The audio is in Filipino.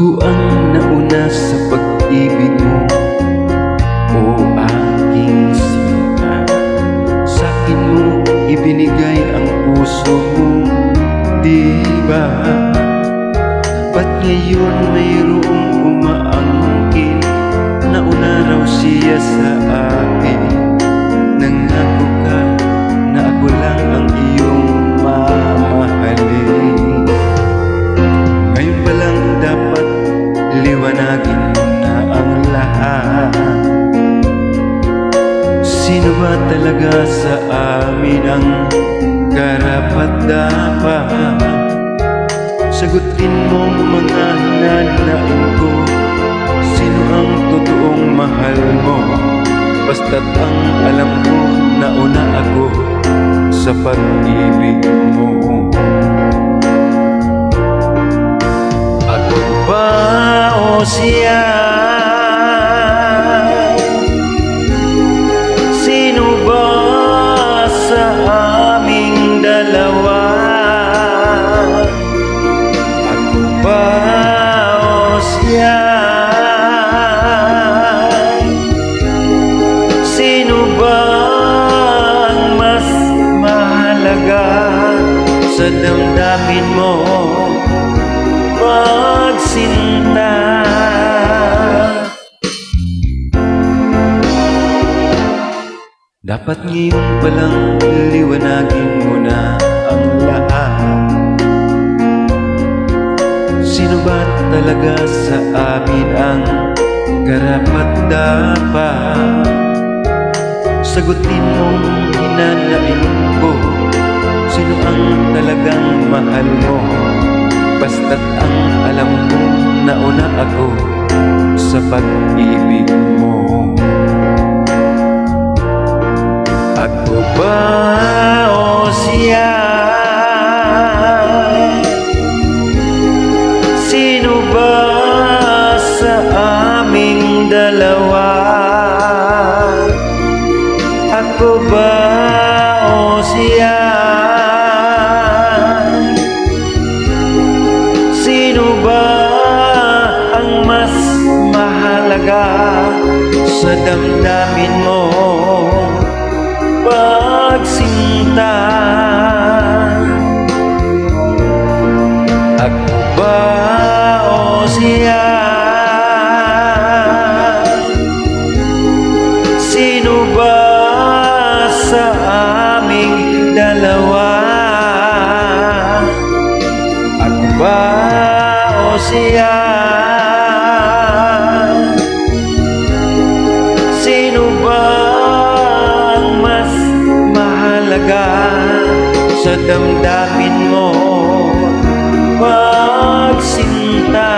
Ako ang nauna sa pag-ibig mo O aking sinta Sa'kin mo ibinigay ang puso mo Di ba? Ba't ngayon mayroong umaangkin? Nauna raw siya sa akin. Ba talaga sa amin ang karapat dapat? Sagutin mo mga hinanain ko Sino ang totoong mahal mo? Basta't ang alam ko na una ako sa pag-ibig mo Ako ba o siya? Sa damdamin mo? Pagsinta Dapat ngayon palang liwanagin mo na ang lahat Sino ba talaga sa amin ang karapat dapat? Sagutin mong hinanain ko Sino ang talagang mahal mo? Basta't ang alam mo na una ako sa pag-ibig mo Ako ba o siya? Sino ba sa aming dalawa? Ako ba mahalaga sa damdamin mo? Pagsinta Ako ba o siya? Sino ba sa aming dalawa? Ako ba o siya? mahalaga sa damdamin mo pagsinta.